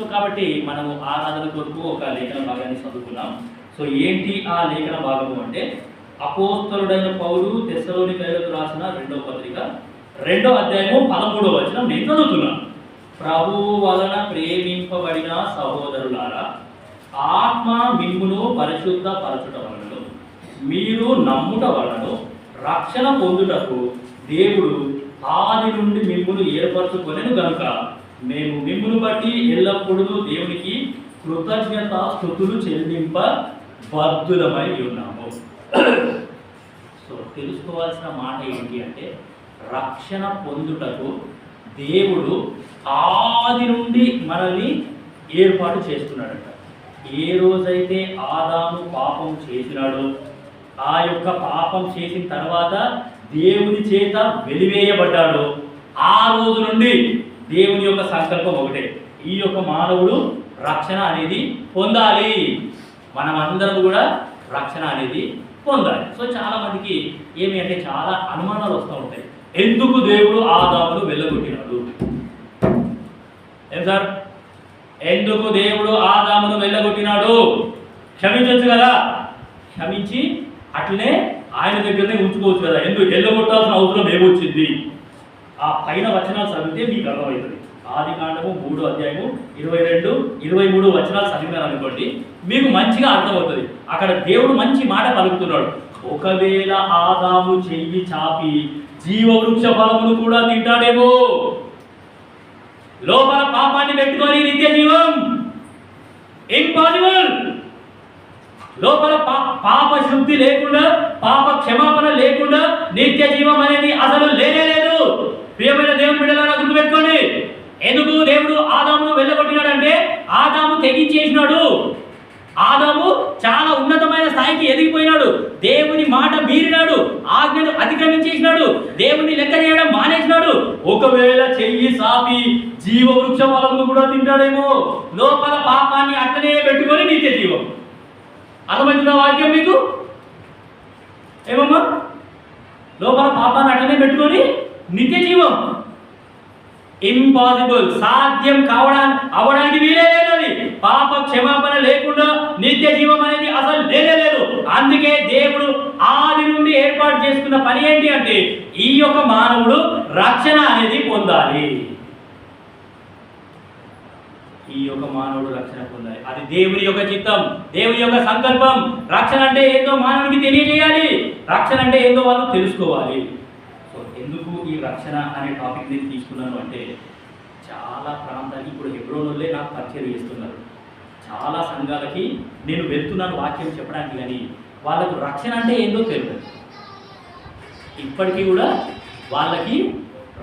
So కాబట్టి మనము ఆరాధన కొరకు ఒక లేఖన భాగాన్ని చదువుకున్నాం. సో ఏంటి ఆ లేఖన భాగము అంటే అపోస్తలుడైన పౌరు తెస్సలోని కైలకు రాసిన రెండవ పత్రిక రెండో అధ్యాయము పదమూడవ వచనం నేను చదువుతున్నాను ప్రభు వలన ప్రేమింపబడిన సహోదరులారా ఆత్మ మిమ్మును పరిశుద్ధ పరచుట వలన మీరు నమ్ముట వలన రక్షణ పొందుటకు దేవుడు ఆది నుండి మిమ్మును ఏర్పరచుకొనెను గనుక మేము మిమ్మును బట్టి ఎల్లప్పుడూ దేవునికి కృతజ్ఞత స్థుతులు చెల్లింప బద్ధులమై ఉన్నాము. సో తెలుసుకోవాల్సిన మాట ఏంటి అంటే రక్షణ పొందుటకు దేవుడు ఆది నుండి మనల్ని ఏర్పాటు చేస్తున్నాడట. ఏ రోజైతే ఆదాము పాపం చేసినాడో ఆ యొక్క పాపం చేసిన తర్వాత దేవుని చేత వెలివేయబడ్డాడో ఆ రోజు నుండి దేవుని యొక్క సంకల్పం ఒకటే. ఈ యొక్క మానవుడు రక్షణ అనేది పొందాలి. మనం అందరం కూడా రక్షణ అనేది పొందాలి. సో చాలా మందికి ఏమి అంటే చాలా అనుమానాలు వస్తూ ఉంటాయి. ఎందుకు దేవుడు ఆదామును వెళ్ళగొట్టినాడు ఏం సార్? ఎందుకు దేవుడు ఆదామును వెళ్ళగొట్టినాడు క్షమించవచ్చు కదా? క్షమించి అట్లనే ఆయన దగ్గరనే ఉంచుకోవచ్చు కదా. ఎందుకు? వెళ్ళగొట్టాల్సిన అవసరం ఏమొచ్చింది ఆ పైన వచనాలు చదివితే మీకు అర్థమవుతుంది. ఆది కాండము మూడు అధ్యాయము ఇరవై రెండు ఇరవై మూడు వచనాలు చదివినారు అనుకోండి మీకు మంచిగా అర్థమవుతుంది. అక్కడ దేవుడు మంచి మాట పలుకుతున్నాడు. ఒకవేళ ఆదాము చెయ్యి చాపి జీవవృక్ష ఫలమును కూడా తింటాడేమో. లోపల పాపాన్ని పెట్టుకొని నిత్య జీవం. ఇంపాసిబుల్ లోపల పాప శుద్ధి లేకుండా పాప క్షమాపణ లేకుండా నిత్య జీవం అనేది అసలు లేనే లేదు. ప్రియమైన దేవుని బిడ్డలారా గుర్తుపెట్టుకోండి. ఎందుకు దేవుడు ఆదామును వెళ్ళగొట్టినాడంటే ఆదాము తెగించేసినాడు. ఆదాము చాలా ఉన్నతమైన స్థాయికి ఎదిగిపోయినాడు. దేవుని మాట మీరినాడు. ఆజ్ఞను అతిక్రమించేసినాడు. దేవుని లెక్క చేయడం మానేసినాడు. ఒకవేళ చెయ్యి సాపి జీవ వృక్ష ఫలములు కూడా తింటాడేమో. లోపల పాపాన్ని అట్లనే పెట్టుకొని నిత్య జీవం. అర్థమవుతుందా వాక్యం మీకు? ఏమమ్మా? లోపల పాపాన్ని అట్లనే పెట్టుకొని నిత్య జీవం ఇంపాసిబుల్ సాధ్యం కావడానికి అవడానికి వీలే లేదు అది. పాప క్షమాపణ లేకుండా నిత్య జీవం అనేది అసలు లేనే లేదు. అందుకే దేవుడు ఆది నుండి ఏర్పాటు చేసుకున్న పని ఏంటి అంటే ఈ యొక్క మానవుడు రక్షణ అనేది పొందాలి. ఈ యొక్క మానవుడు రక్షణ పొందాలి. అది దేవుని యొక్క చిత్తం దేవుని యొక్క సంకల్పం. రక్షణ అంటే ఏందో మానవునికి తెలియజేయాలి. రక్షణ అంటే ఏందో వాళ్ళు తెలుసుకోవాలి. ఎందుకు ఈ రక్షణ అనే టాపిక్ నేను తీసుకున్నాను అంటే చాలా ప్రాంతానికి ఇప్పుడు హెబ్రోనులే నాకు పరిచయం చేస్తున్నారు. చాలా సంఘాలకి నేను వెళ్తున్నాను వాక్యం చెప్పడానికి కానీ వాళ్ళకు రక్షణ అంటే ఏందో తెలియదు. ఇప్పటికీ కూడా వాళ్ళకి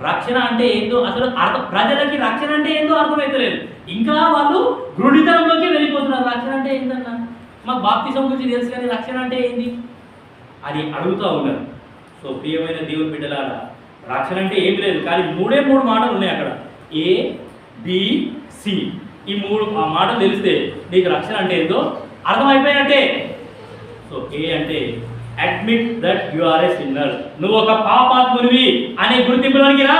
రక్షణ అంటే ఏందో అసలు అర్థం ప్రజలకి రక్షణ అంటే ఏందో అర్థమవుతలేదు ఇంకా వాళ్ళు గృఢితనంలోకి వెళ్ళిపోతున్నారు. రక్షణ అంటే ఏందన్నా? మాకు బాప్తిసం గురించి తెలుసు కానీ రక్షణ అంటే ఏంది? అని అడుగుతూ ఉన్నారు. సో ప్రియమైన దేవుని బిడ్డలారా రక్షణ అంటే ఏం లేదు. కానీ మూడే మూడు మాటలు ఉన్నాయి అక్కడ. ఏ బిసి ఈ మూడు ఆ మాటలు తెలిస్తే నీకు రక్షణ అంటే ఏందో అర్థమైపోయినట్టే. సో ఏ అంటే admit that you are a sinner నువ్వు ఒక పాపాత్మునివి అనే గుర్తింపులోనికి రా.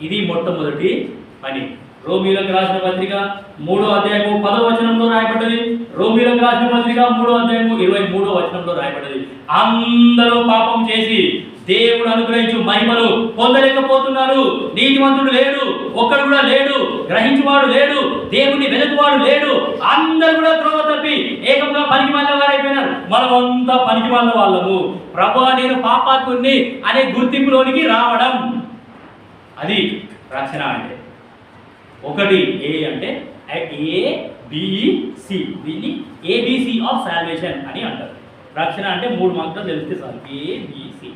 ఇది మొట్టమొదటి పని. రోమిలకు రాసిన పత్రిక మూడో అధ్యాయము పదో వచనంలో రాయబడ్డది. రోమిలకు రాసిన పత్రిక మూడో అధ్యాయము ఇరవై మూడో వచనంలో రాయబడ్డది. అందరూ పాపం చేసి దేవుడు అనుగ్రహించు మహిమను పొందలేకపోతున్నారు. నీతివంతుడు లేడు. ఒక్కడు కూడా లేడు. గ్రహించువాడు లేడు. దేవుని వెనుకవాడు లేడు. అందరు కూడా త్రోవ తప్పి ఏకంగా పనికి మళ్ళీ వారైపోయినారు. మనమంతా పనికి మళ్ళీ వాళ్ళము. ప్రభు నేను పాపాత్ముని అనే గుర్తింపులోనికి రావడం. అది రక్షణ అంటే. ఒకటి ఏ అంటే ఏ బిఈసి దీన్ని ఏబిసి ఆఫ్ సాల్వేషన్ అని అంటారు. రక్షణ అంటే మూడు మాత్రం తెలిస్తే sir A B C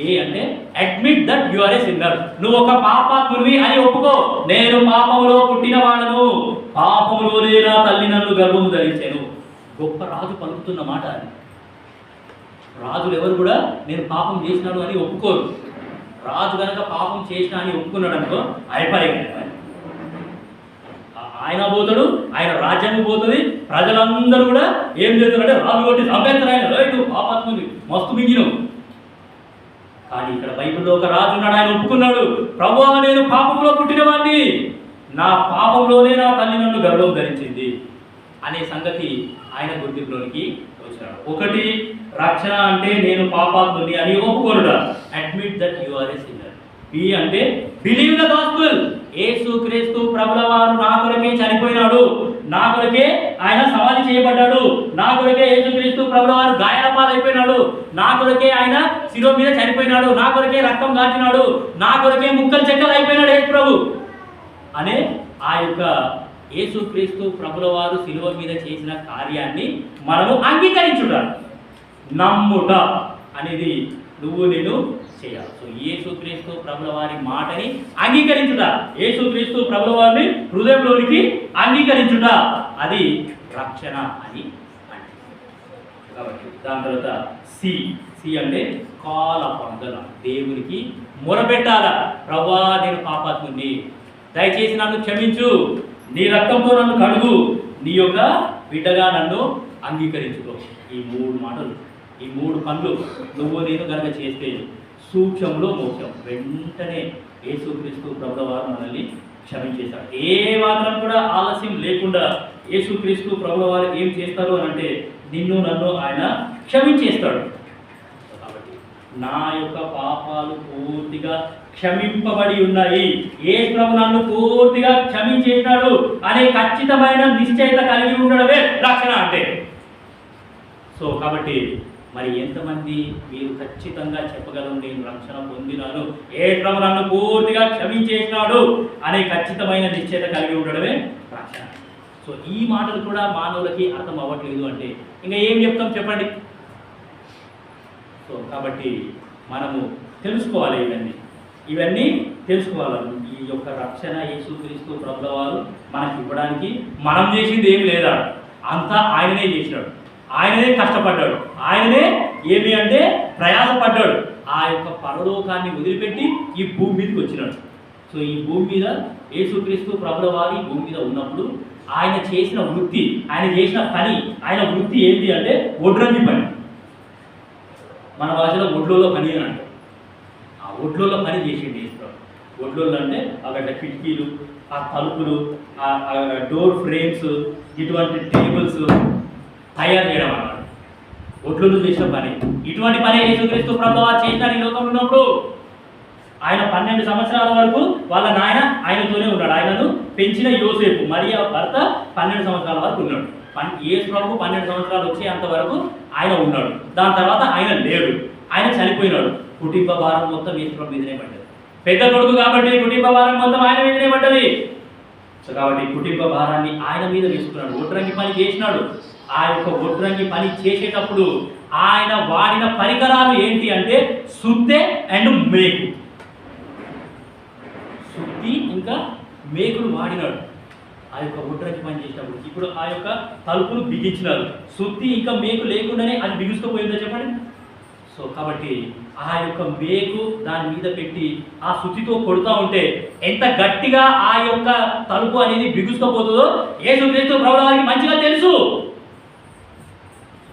A అంటే admit that you are a sinner నువ్వు ఒక పాపాత్మునివి అని ఒప్పుకో. నేను పాపములో పుట్టిన వాడను పాపములోనే నా తల్లి నన్ను గర్భము ధరించాను. గొప్ప రాజు పలుకుతున్న మాట అది. రాజులు ఎవరు కూడా నేను పాపం చేసినాను అని ఒప్పుకోరు. రాజు గనక పాపం చేసినా అని ఒప్పుకున్నాడు అనుకో అయిపోయాయి ఆయన పోతాడు ఆయన రాజ్యానికి పోతుంది. ప్రజలందరూ కూడా ఏం చేస్తారంటే రాజు కొట్టి చంపేస్తారు ఆయన. "ఏయ్, పాపాత్ముని మస్తు మింగినవు. కానీ ఇక్కడ బైబిల్లో ఒక రాజు ఉన్నాడు ఆయన ఒప్పుకున్నాడు. ప్రభు నేను పాపంలో పుట్టినవాడిని నా పాపంలోనే నా తల్లి నన్ను గర్వం ధరించింది అనే సంగతి ఆయన గుర్తింపులోనికి వచ్చినాడు. ఒకటి రక్షణ అంటే నేను పాపాత్ముని అని ఒప్పుకోనుట. Admit that you are a sinner B అంటే believe the gospel Yesu Kristu ప్రభుల వారు నా కొరకే చనిపోయినాడు. నా కొరకే ఆయన సమాధి చేయబడ్డాడు. నా కొరకే యేసు క్రీస్తు ప్రభుల వారు గాయాల పాలైపోయినాడు నా కొరకే ఆయన శిరో మీద చనిపోయినాడు. నా కొరకే రక్తం కాచినాడు నా కొరకే ముక్కలు చెక్కలు అయిపోయినాడు యేసు ప్రభు. అనే ఆ యొక్క యేసుక్రీస్తు ప్రభుల వారు శిలువ మీద చేసిన కార్యాన్ని మనము అంగీకరించుట నమ్ముట అనేది నువ్వు నేను చేయాలి. సో యేసుక్రీస్తు ప్రభుల వారి మాటని అంగీకరించుట యేసుక్రీస్తు ప్రభుల వారిని హృదయంలోనికి అంగీకరించుట. అది రక్షణ అని అంటే కాబట్టి దాని తర్వాత సి సి అంటే కాల అపాన్ దేవునికి మొరపెట్టాల. ప్రభా నేను పాపాత్ముని దయచేసి నన్ను క్షమించు. నీ రక్తంతో నన్ను కడుగు. నీ యొక్క బిడ్డగా నన్ను అంగీకరించుకో. ఈ మూడు మాటలు ఈ మూడు పనులు నువ్వు నేను కనుక చేస్తే సూక్ష్మంలో మోక్షం. వెంటనే యేసుక్రీస్తు ప్రభుల వారు మనల్ని క్షమించేశాడు ఏ మాత్రం కూడా ఆలస్యం లేకుండా యేసుక్రీస్తు ప్రభుల వారు ఏం చేస్తారు అని అంటే నిన్ను నన్ను ఆయన క్షమించేస్తాడు. కాబట్టి నా యొక్క పాపాలు పూర్తిగా క్షమింపబడి ఉన్నాయి. ఏ ప్రభు నన్ను పూర్తిగా క్షమించేసినాడు అనే ఖచ్చితమైన నిశ్చయత కలిగి ఉండడమే రక్షణ అంటే. సో కాబట్టి మరి ఎంతమంది మీరు ఖచ్చితంగా చెప్పగలరు నేను రక్షణ పొందినాను ఏ ప్రభు నన్ను పూర్తిగా క్షమించేసినాడు అనే ఖచ్చితమైన నిశ్చయత కలిగి ఉండడమే రక్షణ. సో ఈ మాటలు కూడా మానవులకి అర్థం అవ్వట్లేదు అంటే ఇంకా ఏం చెప్తాం చెప్పండి? సో కాబట్టి మనము తెలుసుకోవాలి ఇవన్నీ. ఇవన్నీ తెలుసుకోవాలి. ఈ యొక్క రక్షణ యేసుక్రీస్తు ప్రభుల వారు మనకి ఇవ్వడానికి మనం చేసింది ఏం లేదా? అంతా ఆయననే చేసినాడు. ఆయననే కష్టపడ్డాడు. ఆయననే ఏమి అంటే ప్రయాసపడ్డాడు. ఆ యొక్క పరలోకాన్ని వదిలిపెట్టి ఈ భూమి మీదకి వచ్చినాడు. సో ఈ భూమి మీద యేసుక్రీస్తు ప్రభుల వారి ఈ భూమి మీద ఉన్నప్పుడు ఆయన చేసిన వృత్తి ఆయన చేసిన పని ఆయన వృత్తి ఏంటి అంటే ఒడ్రంగి పని. మన భాషలో ఒడ్లలో పని అని అంటారు. ఆ ఒడ్లలో పని చేసిండు యేసుప్రభు అంటే అక్కడ కిటికీలు ఆ తలుపులు ఆ డోర్ ఫ్రేమ్స్ ఇటువంటి టేబుల్స్ తయారు చేయడం అన్నమాట. ఒడ్లో చేసిన పని. ఇటువంటి పని యేసుక్రీస్తు ప్రభు వారు చేసినారు ఈ లోకంలో ఉన్నప్పుడు. ఆయన పన్నెండు సంవత్సరాల వరకు వాళ్ళ నాయన ఆయనతోనే ఉన్నాడు. ఆయనను పెంచిన యోసేపు మరియా భర్త పన్నెండు సంవత్సరాల వరకు ఉన్నాడు. పన్ ఏసు ప్రభు పన్నెండు సంవత్సరాలు వచ్చేంత వరకు ఆయన ఉన్నాడు. దాని తర్వాత ఆయన లేడు. ఆయన చనిపోయినాడు. కుటుంబ భారం మొత్తం ఏసు ప్రభు మీదనే పడ్డది. పెద్ద కొడుకు కాబట్టి కుటుంబ భారం మొత్తం ఆయన మీదనే పడ్డది. సో కాబట్టి కుటుంబ భారాన్ని ఆయన మీద వేసుకున్నాడు. ఒడ్రంగి పని చేసినాడు. ఆ యొక్క ఒడ్రంగి పని చేసేటప్పుడు ఆయన వాడిన పరికరాలు ఏంటి అంటే సుద్దె అండ్ మేకు. ఇంకా మేకులు వాడినాడు. ఆ యొక్క ఒడ్రంగి పని చేసినప్పుడు ఇప్పుడు ఆ యొక్క తలుపులు బిగించినారు సుత్తి ఇంకా మేకు లేకుండానే అది బిగుసుకుపోయిందో చెప్పండి? సో కాబట్టి ఆ యొక్క మేకు దాని మీద పెట్టి ఆ సుత్తితో కొడుతూ ఉంటే ఎంత గట్టిగా ఆ యొక్క తలుపు అనేది బిగుసుకుపోతుందో యేసుక్రీస్తు ప్రభుత్వానికి మంచిగా తెలుసు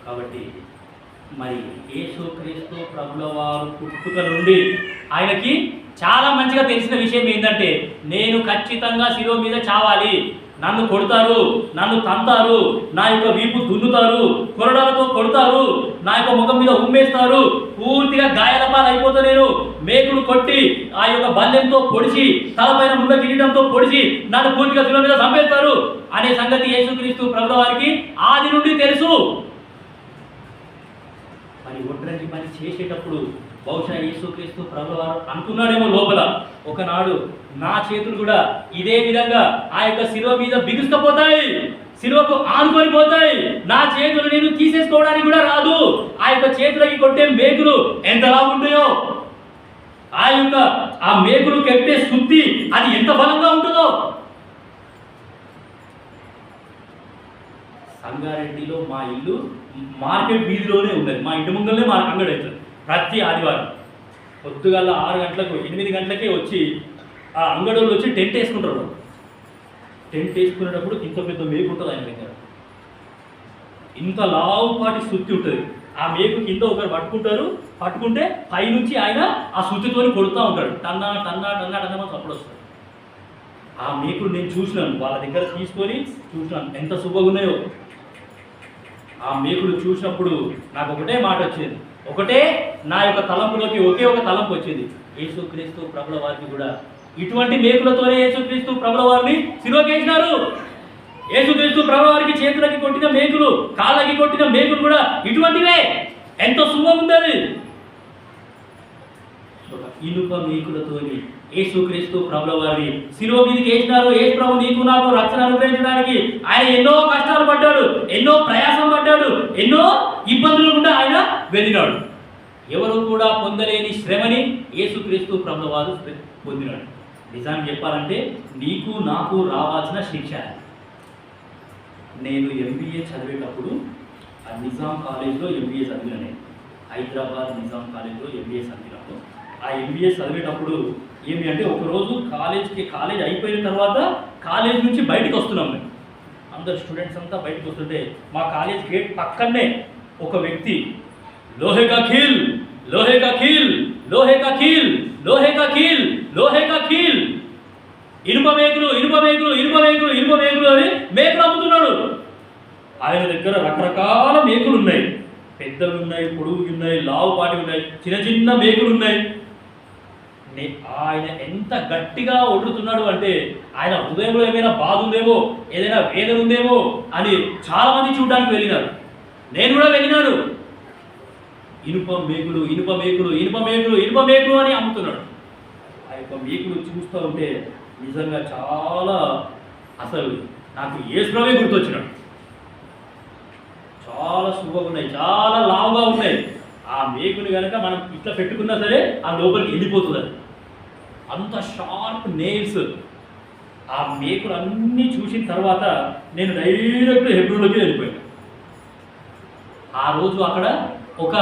కాబట్టి మరి యేసుక్రీస్తు ప్రభుల వారు పుట్టుక నుండి ఆయనకి చాలా మంచిగా తెలిసిన విషయం ఏంటంటే నేను ఖచ్చితంగా శిలువ మీద చావాలి. నన్ను కొడతారు నన్ను తంతారు నా యొక్క వీపు దున్నుతారు కొరడాలతో కొడతారు నా యొక్క ముఖం మీద ఉమ్మేస్తారు పూర్తిగా గాయాల పాలు అయిపోతా నేను మేకులు కొట్టి ఆ యొక్క బల్లెంతో పొడిచి తలపైన ముళ్ళ కిరీటంతో పొడిచి నన్ను పూర్తిగా శిలువ మీద చంపేస్తారు. అనే సంగతి యేసుక్రీస్తు ప్రభుల వారికి ఆది నుండి తెలుసు. మరి ఒంటరి పని చేసేటప్పుడు బహుశా యేసుక్రీస్తు ప్రభువారు అనుకున్నాడేమో లోపల. ఒకనాడు నా చేతులు కూడా ఇదే విధంగా ఆ యొక్క శిలువ మీద బిగుసుకుపోతాయి శిలువకు ఆనుకొని పోతాయి. నా చేతులు నేను తీసేసుకోవడానికి కూడా రాదు. ఆ యొక్క చేతులకి కొట్టే మేకులు ఎంతలా ఉంటాయో? ఆ యొక్క ఆ మేకులు కట్టే శుద్ధి అది ఎంత బలంగా ఉంటుందో? సంగారెడ్డిలో మా ఇల్లు మార్కెట్ వీధిలోనే ఉన్నది. మా ఇంటి ముందరనే మా అంగడి అవుతుంది ప్రతి ఆదివారం. పొద్దుగల ఆరు గంటలకు ఎనిమిది గంటలకే వచ్చి ఆ అంగడోళ్ళు వచ్చి టెంట్ వేసుకుంటారు టెంట్ వేసుకునేటప్పుడు ఇంత పెద్ద మేకు ఉంటుంది ఆయన దగ్గర. ఇంత లావుపాటి సుత్తి ఉంటుంది. ఆ మేకు కింద ఒకరు పట్టుకుంటారు. పట్టుకుంటే పైనుంచి ఆయన ఆ సుత్తితోని కొడుతూ ఉంటాడు. టన్నా టన్నా టన్నా టన్నా చప్పుడు వస్తుంది ఆ మేకులు నేను చూసినాను. వాళ్ళ దగ్గర తీసుకొని చూసినాను. ఎంత శుభగా ఉన్నాయో. ఆ మేకులు చూసినప్పుడు నాకు ఒకటే మాట వచ్చింది. ఒకటే నా యొక్క తలంపులోకి ఒకే ఒక తలంపు వచ్చింది. యేసుక్రీస్తు ప్రభుల వారిని కూడా ఇటువంటి మేకులతోనే యేసుక్రీస్తు ప్రభుల వారిని సిలువకేసినారు యేసుక్రీస్తు ప్రభుల వారికి చేతులకి కొట్టిన మేకులు కాళ్ళకి కొట్టిన మేకులు కూడా ఇటువంటివే. ఎంతో శుభం ఉందని ఒక ఇనుప మేకులతోని యేసుక్రీస్తు ప్రభుల వారిని శిలువ మీదకి వేసినారు యేసు ప్రభు నీకు నాకు రక్షణ అనుగ్రహించడానికి. ఆయన ఎన్నో కష్టాలు పడ్డాడు ఎన్నో ప్రయాసం పడ్డాడు ఎన్నో ఇబ్బందులు కూడా ఆయన వెళ్ళినాడు. ఎవరు కూడా పొందలేని శ్రమని యేసుక్రీస్తు ప్రభుల వారు పొందినాడు. నిజానికి చెప్పాలంటే నీకు నాకు రావాల్సిన శిక్ష. నేను ఎంబీఏ చదివేటప్పుడు ఆ నిజాం కాలేజ్లో ఎంబీఏ చదివిన నేను. హైదరాబాద్ నిజాం కాలేజ్లో ఎంబీఏ చదివిన ఆ ఎంబీఏ చదివేటప్పుడు ఏమి అంటే ఒకరోజు కాలేజ్కి కాలేజ్ అయిపోయిన తర్వాత కాలేజ్ నుంచి బయటకు వస్తున్నాం మేము. అందరు స్టూడెంట్స్ అంతా బయటకు వస్తుంటే మా కాలేజ్ గేట్ పక్కనే ఒక వ్యక్తి లోహే కా ఖీల్ లోహే కా ఖీల్ లోహే కా ఖీల్ లోహే కా ఖీల్ లోహే కా ఖీల్ ఇనుప మేకులు ఇనుప మేకులు ఇనుప మేకులు ఇనుప మేకులు అని మేకులు అమ్ముతున్నాడు. ఆయన దగ్గర రకరకాల మేకులు ఉన్నాయి పెద్దవి ఉన్నాయి పొడుగు ఉన్నాయి లావు పాటి ఉన్నాయి చిన్న చిన్న మేకులు ఉన్నాయి ఆయన ఎంత గట్టిగా ఒడుతున్నాడు అంటే ఆయన హృదయంలో ఏమైనా బాధ ఉందేమో ఏదైనా వేదన ఉందేమో అని చాలా మంది చూడడానికి వెళ్ళినారు. నేను కూడా వెళ్ళినాను. ఇనుప మేకులు ఇనుప మేకులు ఇనుప మేకులు ఇనుప మేకులు అని అమ్ముతున్నాడు. ఆ యొక్క మేకులు చూస్తూ ఉంటే నిజంగా చాలా అసలు నాకు ఏసులోనే గుర్తొచ్చినాడు. చాలా శుభంగా ఉన్నాయి చాలా లావుగా ఉన్నాయి. ఆ మేకుని కనుక మనం ఇట్లా పెట్టుకున్నా సరే ఆ లోపలికి వెళ్ళిపోతుంది అది అంత షార్ప్ నెయిల్స్ ఆ మేకులు అన్నీ చూసిన తర్వాత నేను డైరెక్ట్ హెబ్రూలోకి వెళ్ళిపోయాను. ఆ రోజు అక్కడ ఒక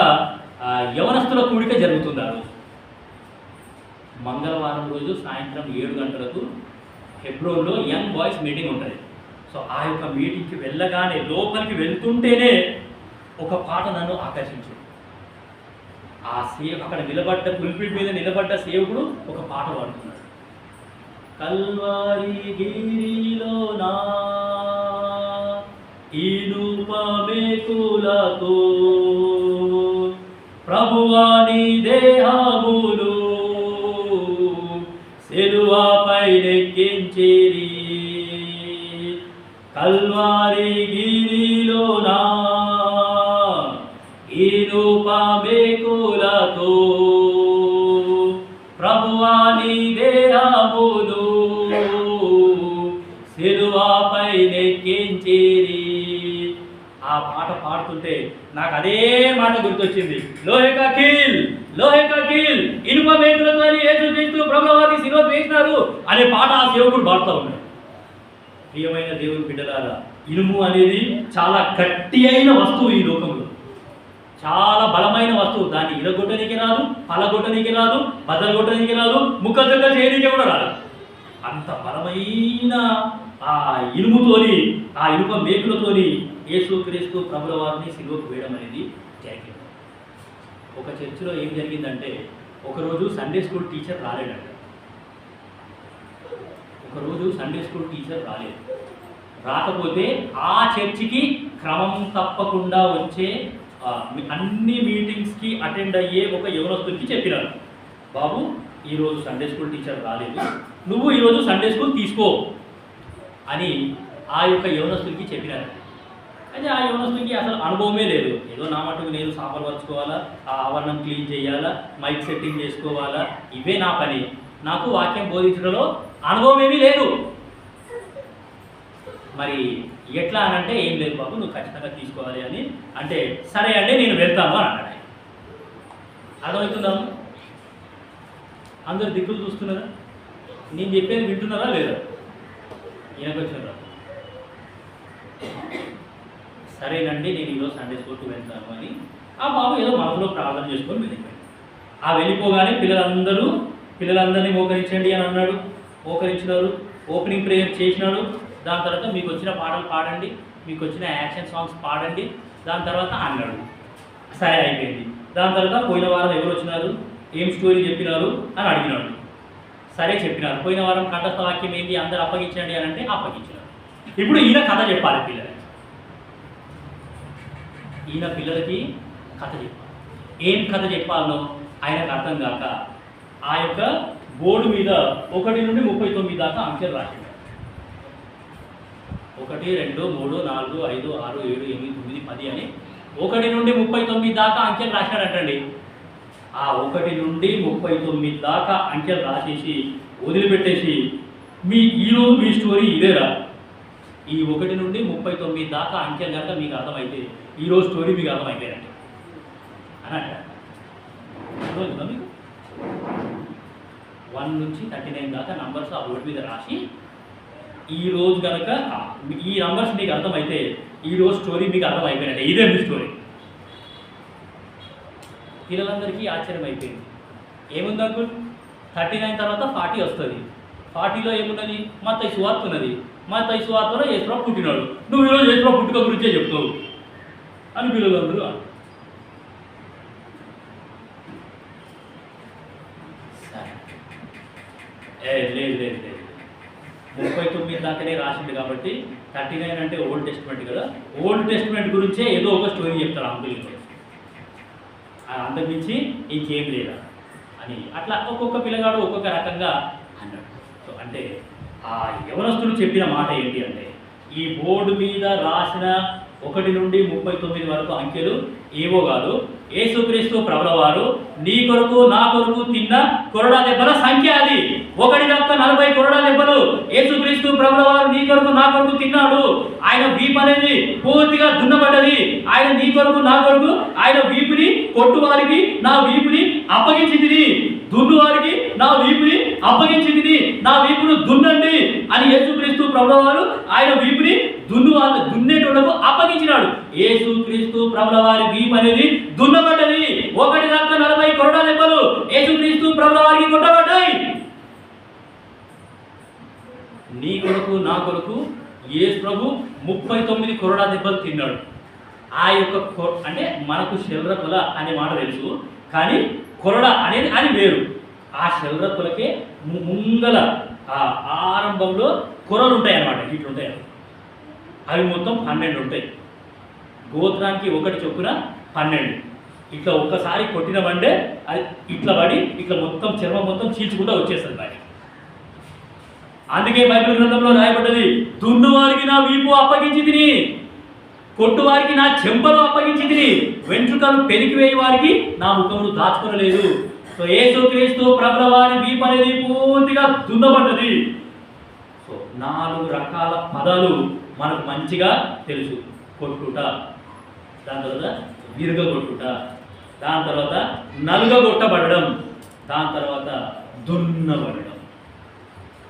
యవనస్తుల కూడిక జరుగుతుంది ఆ రోజు. మంగళవారం రోజు సాయంత్రం ఏడు గంటలకు హెబ్రోన్లో యంగ్ బాయ్స్ మీటింగ్ ఉంటుంది. సో ఆ యొక్క మీటింగ్కి వెళ్ళగానే లోపలికి వెళ్తుంటేనే ఒక పాట నన్ను ఆకర్షించింది. ఆ సేవ అక్కడ నిలబడ్డ పులిపిట్ మీద నిలబడ్డ సేవకుడు ఒక పాట పాడుతున్నాడు. కల్వారి గిరిలో నా ఇనుపమేకులతో ప్రభువాని దేహములు సెలువాపై నెక్కించేరి కల్వారి గిరిలో నా ఇనుపమేకులతో ప్రభువాని దేహములు సిలువాపై నెక్కించిరి. ఆ పాట పాడుతుంటే నాకు అదే మాట గుర్తొచ్చింది. లోహిక కీల్ లోహిక కీల్ ఇనుప మేకులతో ఏసు చేస్తూ ప్రభువారిని సిలువ వేసినారు అనే పాట ఆ సేవకుడు పాడుతూ ఉన్నాడు. ప్రియమైన దేవుని బిడ్డలారా ఇనుము అనేది చాలా గట్టి అయిన వస్తువు ఈ లోకంలో. చాలా బలమైన వస్తువు. దాన్ని ఇరగొట్టడానికి రాదు పలగొట్టడానికి రాదు బదలగొట్టడానికి రాదు ముక్కలు చేయడానికి కూడా రాదు. అంత బలమైన ఆ ఇనుముతోని ఆ ఇనుప మేకులతోని యేసుక్రీస్తు ప్రభుల వారిని సిలువకు వేయడం అనేది జరిగింది. ఒక చర్చిలో ఏం జరిగిందంటే ఒకరోజు సండే స్కూల్ టీచర్ రాలేడంట ఒకరోజు సండే స్కూల్ టీచర్ రాలేదు. రాకపోతే ఆ చర్చికి క్రమం తప్పకుండా వచ్చే అన్ని మీటింగ్స్కి అటెండ్ అయ్యే ఒక యవనస్తుడికి చెప్పినారు. బాబు ఈరోజు సండే స్కూల్ టీచర్ రాలేదు. నువ్వు ఈరోజు సండే స్కూల్ తీసుకో అని ఆ యొక్క యవనస్తుడికి చెప్పినారు. అయితే ఆ యవనస్తుడికి అసలు అనుభవమే లేదు. ఏదో నా మటుకు నేను సాంబార్ పరచుకోవాలా? ఆ ఆవరణం క్లీన్ చేయాలా? మైక్ సెట్టింగ్ చేసుకోవాలా? ఇవే నా పని. నాకు వాక్యం బోధించడంలో అనుభవం ఏమీ లేదు. మరి ఎట్లా అని అంటే ఏం లేదు బాబు నువ్వు ఖచ్చితంగా తీసుకోవాలి అని. అంటే సరే అంటే నేను వెళ్తాను అని అన్నాడు ఆయన. అర్థమవుతుందా? అందరు దిక్కులు చూస్తున్నారా? నేను చెప్పేది వింటున్నారా లేదా? ఈయనకొచ్చినారా సరేనండి నేను ఈరోజు సండే స్కూల్కి వెళ్తాను అని ఆ బాబు ఏదో మనసులో ప్రార్థన చేసుకొని వెళ్ళిపోయాడు. ఆ వెళ్ళిపోగానే పిల్లలందరూ పిల్లలందరినీ మోకరించండి అని అన్నాడు. మోకరించినారు. ఓపెనింగ్ ప్రేయర్ చేసినాడు. దాని తర్వాత మీకు వచ్చిన పాటలు పాడండి మీకు వచ్చిన యాక్షన్ సాంగ్స్ పాడండి దాని తర్వాత అన్నాడు. సరే అయిపోయింది. దాని తర్వాత పోయిన వారం ఎవరు వచ్చినారు? ఏం స్టోరీ చెప్పినారు అని అడిగినాడు. సరే చెప్పినారు. పోయిన వారం కంఠస్థ వాక్యం ఏంటి? అందరు అప్పగించండి అని అంటే అప్పగించినారు. ఇప్పుడు ఈయన కథ చెప్పాలి పిల్లలకి. ఈయన పిల్లలకి కథ చెప్పాలి. ఏం కథ చెప్పాలో ఆయనకు అర్థం కాక ఆ యొక్క బోర్డు మీద ఒకటి నుండి ముప్పై తొమ్మిది దాకా అంకెలు రాశారు ఒకటి రెండు మూడు నాలుగు ఐదు ఆరు ఏడు ఎనిమిది తొమ్మిది పది అని ఒకటి నుండి ముప్పై తొమ్మిది దాకా అంకెలు రాశాడటండి ఆ ఒకటి నుండి ముప్పై తొమ్మిది దాకా అంకెలు రాసేసి వదిలిపెట్టేసి మీ ఈరోజు మీ స్టోరీ ఇదేరా ఈ ఒకటి నుండి ముప్పై తొమ్మిది దాకా అంకెలు కనుక మీకు అర్థమైతే ఈరోజు స్టోరీ మీకు అర్థమైపోయినట్టు. అని అంటారు. మీకు? వన్ నుంచి థర్టీ నైన్ దాకా నంబర్స్ ఆ బోర్డు మీద రాసి ఈ రోజు కనుక ఈ నంబర్స్ మీకు అర్థమైతే ఈ రోజు స్టోరీ మీకు అర్థం అయిపోయినట్టే ఇదే మీ స్టోరీ. పిల్లలందరికీ ఆశ్చర్యం అయిపోయింది ఏముంది అంకుల్? థర్టీ నైన్ తర్వాత ఫార్టీ వస్తుంది. ఫార్టీలో ఏమున్నది? మా తై సువార్త ఉన్నది. మా తై సువార్తలో యేసురావు పుట్టినాడు. నువ్వు ఈరోజు యేసురావు పుట్టుక గురించే చెప్తావు అని పిల్లలందరూ అన్నారు. సరే. ఏ లేదు లేదు లేదు ముప్పై తొమ్మిది దాకానే రాసింది కాబట్టి థర్టీ నైన్ అంటే ఓల్డ్ టెస్ట్మెంట్ కదా ఓల్డ్ టెస్ట్మెంట్ గురించే ఏదో ఒక స్టోరీ చెప్తారు అంకుల్ ఈరోజు. ఆ అంతకుమించి ఇంకేం లేదా అని అట్లా ఒక్కొక్క పిల్లగాడు ఒక్కొక్క రకంగా అన్నాడు సో అంటే ఆ యవనస్తుడు చెప్పిన మాట ఏంటి అంటే ఈ బోర్డు మీద రాసిన ఒకటి నుండి ముప్పై తొమ్మిది వరకు అంకెలు ఏవో కాదు యేసుక్రీస్తు ప్రభులవారు నీ కొరకు నా కొరకు తిన్న కొరడా దెబ్బల సంఖ్య అది. ఒకటి తప్ప నలభై కొరడా దెబ్బలు యేసుక్రీస్తు ప్రభులవారు నీ కొరకు నా కొరకు తిన్నాడు. ఆయన వీపు అనేది పూర్తిగా దున్నబడ్డది. ఆయన నీ కొరకు నా కొరకు ఆయన వీపుని కొట్టు వారికి నా వీపుని అప్పగించింది. దున్ను వారికి నా వీపుని అప్పగించింది. నా వీపును దున్నండి అని యేసుక్రీస్తు ప్రభులవారు ఆయన వీపుని దున్ను వాళ్ళ దున్నేటోళ్ళకు అప్పగించినాడు. యేసుక్రీస్తు ప్రభుల వారి వీపు అనేది దున్నబడ్డది. ఒకటి దాకా నలభై కొరడా దెబ్బలు యేసుక్రీస్తు ప్రభుల వారికి కొట్టబడ్డాయి. నీ కొరకు నా కొరకు యేసు ప్రభు ముప్పై తొమ్మిది కొరడా దెబ్బలు తిన్నాడు. ఆ యొక్క అంటే మనకు శల్ర అనే మాట తెలుసు. కానీ కొరడ అనేది అది వేరు. ఆ శల్ర ముందల ముంగల ఆ ఆరంభంలో కొరలు ఉంటాయి అన్నమాట ఇట్లా ఉంటాయి అవి. మొత్తం పన్నెండు ఉంటాయి. గోత్రానికి ఒకటి చొప్పున పన్నెండు. ఇట్లా ఒక్కసారి కొట్టిన వండే అది ఇట్లా పడి ఇట్లా మొత్తం చర్మం మొత్తం చీల్చుకుంటూ వచ్చేస్తుంది బయట అందుకే బైబిల్ గ్రంథంలో రాయబడ్డది దున్నువారికి నా వీపు అప్పగించి తిని కొట్టువారికి నా చెంపలు అప్పగించి తిని వెంట్రుకలు పెరికివేయి వారికి నా ముఖమును దాచుకొనలేదు. సో యేసుక్రీస్తు ప్రభుల వారి వీపు అనేది పూర్తిగా దున్నబడ్డది. సో నాలుగు రకాల పదాలు మనకు మంచిగా తెలుసు. కొట్టుట. దాని తర్వాత విరగగొట్టుట. దాని తర్వాత నలుగగొట్టబడడం. దాని తర్వాత దున్నబడడం.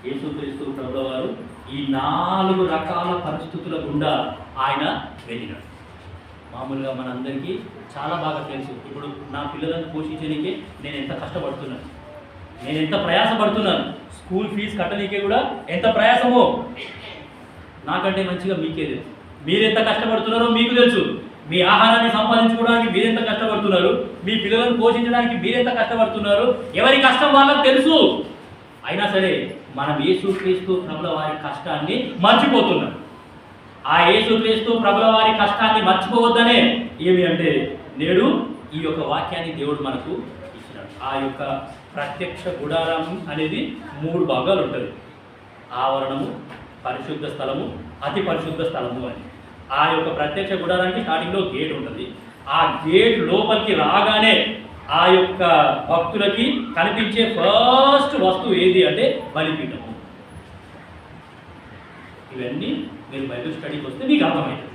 యేసుక్రీస్తు ప్రభుల వారు ఈ నాలుగు రకాల పరిస్థితుల గుండా ఆయన వెళ్ళినాడు. మామూలుగా మనందరికీ చాలా బాగా తెలుసు. ఇప్పుడు నా పిల్లలను పోషించడానికే నేను ఎంత కష్టపడుతున్నాను? నేను ఎంత ప్రయాసపడుతున్నాను? స్కూల్ ఫీజు కట్టనీకే కూడా ఎంత ప్రయాసమో? నాకంటే మంచిగా మీకే తెలుసు. మీరెంత కష్టపడుతున్నారో మీకు తెలుసు. మీ ఆహారాన్ని సంపాదించుకోవడానికి మీరెంత కష్టపడుతున్నారు? మీ పిల్లలను పోషించడానికి మీరెంత కష్టపడుతున్నారు? ఎవరి కష్టం వాళ్ళకి తెలుసు. అయినా సరే మనం యేసుక్రీస్తు ప్రభుల వారి కష్టాన్ని మర్చిపోతున్నాం. ఆ యేసుక్రీస్తు ప్రభుల వారి కష్టాన్ని మర్చిపోవద్దనే ఏమి అంటే నేడు ఈ యొక్క వాక్యాన్ని దేవుడు మనకు ఇచ్చినాడు ఆ యొక్క ప్రత్యక్ష గుడారం అనేది మూడు భాగాలు ఉంటుంది. ఆవరణము పరిశుద్ధ స్థలము అతి పరిశుద్ధ స్థలము అని. ఆ యొక్క ప్రత్యక్ష గుడారానికి స్టార్టింగ్లో గేట్ ఉంటుంది. ఆ గేట్ లోపలికి రాగానే ఆ యొక్క భక్తులకి కనిపించే ఫస్ట్ వస్తువు ఏది అంటే బలిపీఠము. ఇవన్నీ మీరు బైబిల్ స్టడీకి వస్తే మీకు అర్థమవుతుంది.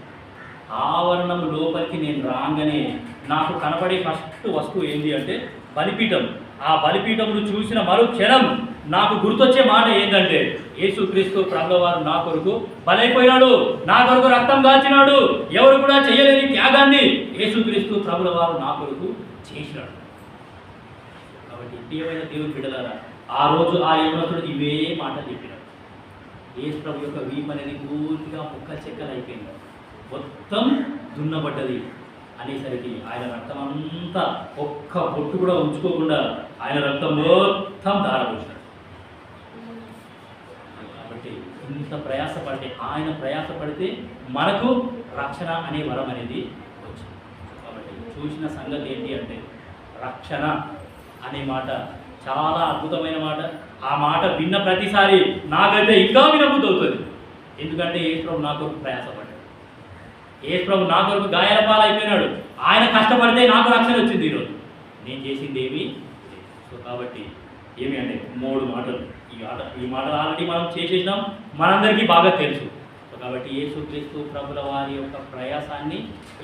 ఆవరణం లోపలికి నేను రాగానే నాకు కనపడే ఫస్ట్ వస్తువు ఏంటి అంటే బలిపీఠం. ఆ బలిపీఠమును చూసిన మరో క్షణం నాకు గుర్తొచ్చే మాట ఏంటంటే యేసుక్రీస్తు ప్రభువారు నా కొరకు బలైపోయినాడు నా కొరకు రక్తం కాల్చినాడు ఎవరు కూడా చేయలేని త్యాగాన్ని యేసుక్రీస్తు ప్రభుల వారు నా కొరకు చేసినాడు. కాబట్టి ప్రియమైన దేవుని బిడ్డలారా ఆ రోజు ఆ యవనతుడు ఇవే మాట చెప్పినాడు. యేసు ప్రభు యొక్క వీపు అనేది పూర్తిగా ముక్క చెక్కలు అయిపోయింది. మొత్తం దున్నబడ్డది అనేసరికి ఆయన రక్తం అంతా ఒక్క బొట్టు కూడా ఉంచుకోకుండా ఆయన రక్తం మొత్తం ధారపోసినాడు. ఇంత ప్రయాసపడితే ఆయన ప్రయాసపడితే మనకు రక్షణ అనే వరం అనేది వచ్చింది. కాబట్టి చూసిన సంగతి ఏంటి అంటే రక్షణ అనే మాట చాలా అద్భుతమైన మాట. ఆ మాట విన్న ప్రతిసారి నాకైతే ఇంకా వినబుద్ధి అవుతుంది. ఎందుకంటే ఏ ప్రభు నా కొరకు ప్రయాసపడ్డాడు. ఏ ప్రభు నా కొరకు గాయాల పాలైపోయినాడు. ఆయన కష్టపడితే నాకు రక్షణ వచ్చింది ఈరోజు. నేను చేసింది ఏమి సో కాబట్టి ఏమి అంటే మూడు మాటలు. ఈ ఆట ఈ మాట ఆల్రెడీ మనం చేసేసినాం మనందరికీ బాగా తెలుసు. కాబట్టి కాబట్టి యేసుక్రీస్తు ప్రభుల వారి యొక్క ప్రయాసాన్ని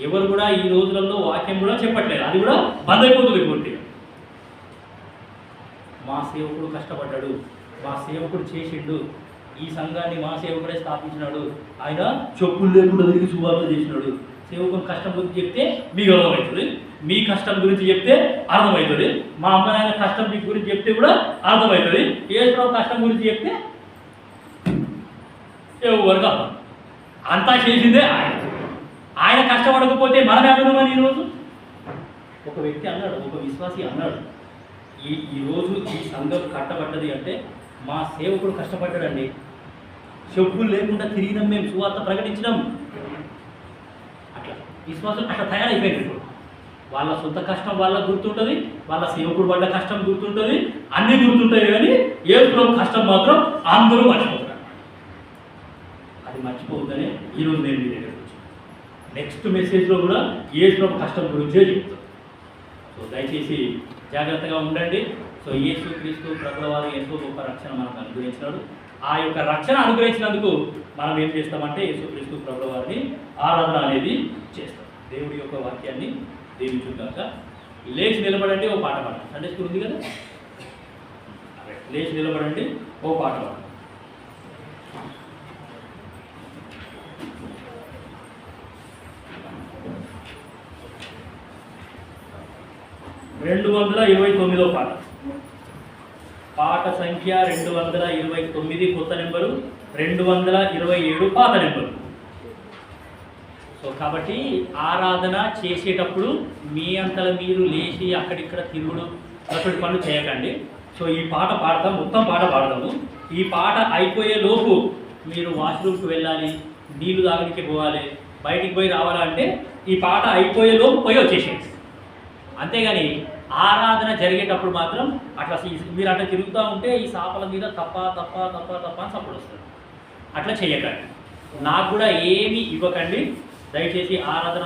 ఎవరు కూడా ఈ రోజులలో వాక్యం కూడా చెప్పట్లేదు. అది కూడా బంద్ అయిపోతుంది పూర్తిగా. మా సేవకుడు కష్టపడ్డాడు. మా సేవకుడు చేసిండు. ఈ సంఘాన్ని మా సేవకుడే స్థాపించినాడు. ఆయన చెప్పులు లేకుండా తిరిగి సువార్త చేసినాడు. సేవకుడు కష్టం చెప్తే మీకు అర్థమవుతుంది మీ కష్టం గురించి చెప్తే అర్థమవుతుంది. మా అమ్మ నాయన కష్టం మీ గురించి చెప్తే కూడా అర్థమవుతుంది. ఏ కష్టం గురించి చెప్తే ఎవరు కాదు. అంతా చేసిందే ఆయన. ఆయన కష్టపడకపోతే మనం ఎక్కడున్నామని ఈరోజు ఒక వ్యక్తి అన్నాడు ఒక విశ్వాసి అన్నాడు ఈ ఈరోజు ఈ సంఘం కట్టబడ్డది అంటే మా సేవకుడు కష్టపడ్డాడండి. చెప్పులు లేకుండా తిరిగినాం మేము సువార్త ప్రకటించినాం. అట్లా. విశ్వాసం అట్లా తయారైపోయింది ఇప్పుడు వాళ్ళ సొంత కష్టం వాళ్ళకు గుర్తుంటుంది వాళ్ళ సేవకుడు పడ్డ కష్టం గుర్తుంటుంది అన్నీ గుర్తుంటాయి కానీ ఏ కష్టం మాత్రం అందరూ మర్చిపోతున్నారు అది మర్చిపోతుందని ఈరోజు నేను మీ దగ్గర నెక్స్ట్ మెసేజ్లో కూడా ఏ కష్టం గురించే చెప్తాను. సో దయచేసి జాగ్రత్తగా ఉండండి. సో యేసు క్రీస్తు ప్రభుల ఎంతో గొప్ప రక్షణ మనకు అనుగ్రహించినాడు. ఆ యొక్క రక్షణ అనుగ్రహించినందుకు మనం ఏం చేస్తామంటే యేసు క్రీస్తు ప్రభుల వారిని ఆరాధన అనేది చేస్తాం. దేవుడి యొక్క వాక్యాన్ని దీవించుగాక లేచి నిలబడండి ఓ పాట పాడండి. సండే స్కూల్ ఉంది కదా? లేచి నిలబడండి ఓ పాట పాడండి. రెండు వందల ఇరవై తొమ్మిదో పాట. పాట సంఖ్య రెండు వందల ఇరవై తొమ్మిది కొత్త నెంబరు. రెండు వందల ఇరవై ఏడు పాత నెంబరు. సో కాబట్టి ఆరాధన చేసేటప్పుడు మీ అంతల మీరు లేచి అక్కడిక్కడ తిరుగుడు అటువంటి పనులు చేయకండి. సో ఈ పాట పాడతాం. మొత్తం పాట పాడదాము. ఈ పాట అయిపోయే లోపు మీరు వాష్రూమ్కి వెళ్ళాలి నీళ్ళు తాగడానికి పోవాలి బయటికి పోయి రావాలంటే ఈ పాట అయిపోయే లోపు పోయి వచ్చేసేయండి. అంతేగాని ఆరాధన జరిగేటప్పుడు మాత్రం అట్లా మీరు అట్లా తిరుగుతూ ఉంటే ఈ సాపల మీద తప్ప తప్ప తప్ప తప్ప అని సపోర్ట్ వస్తుంది. అట్లా చేయకండి. నాకు కూడా ఏమీ ఇవ్వకండి. దయచేసి ఆరాధన